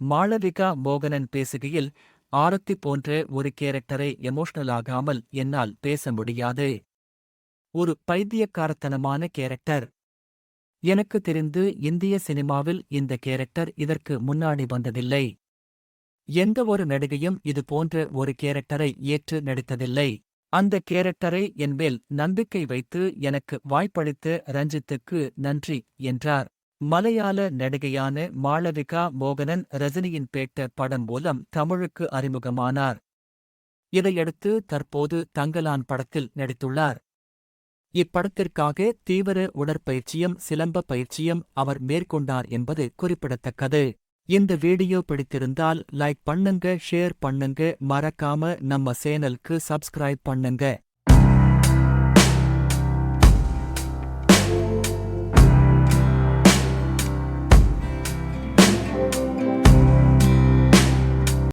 மாளவிகா மோகனன் பேசுகையில் ஆரத்தி போன்ற ஒரு கேரக்டரை எமோஷனலாகாமல் என்னால் பேச முடியாது. ஒரு பைத்தியக்காரத்தனமான கேரக்டர். எனக்கு தெரிந்து இந்திய சினிமாவில் இந்த கேரக்டர் இதற்கு முன்னாடி வந்ததில்லை. எந்த ஒரு நடிகையும் இது போன்ற ஒரு கேரக்டரை ஏற்று நடித்ததில்லை. அந்த கேரக்டரை என்மேல் நம்பிக்கை வைத்து எனக்கு வாய்ப்பளித்த ரஞ்சித்துக்கு நன்றி என்றார். மலையாள நடிகையான மாளவிகா மோகனன் ரஜினியின் பேட்ட படம் மூலம் தமிழுக்கு அறிமுகமானார். இதையடுத்து தற்போது தங்கலான் படத்தில் நடித்துள்ளார். இப்படத்திற்காக தீவிர உடற்பயிற்சியும் சிலம்ப பயிற்சியும் அவர் மேற்கொண்டார் என்பது குறிப்பிடத்தக்கது. இந்த வீடியோ பிடித்திருந்தால் லைக் பண்ணுங்க ஷேர் பண்ணுங்க மறக்காம நம்ம சேனலுக்கு சப்ஸ்கிரைப் பண்ணுங்க.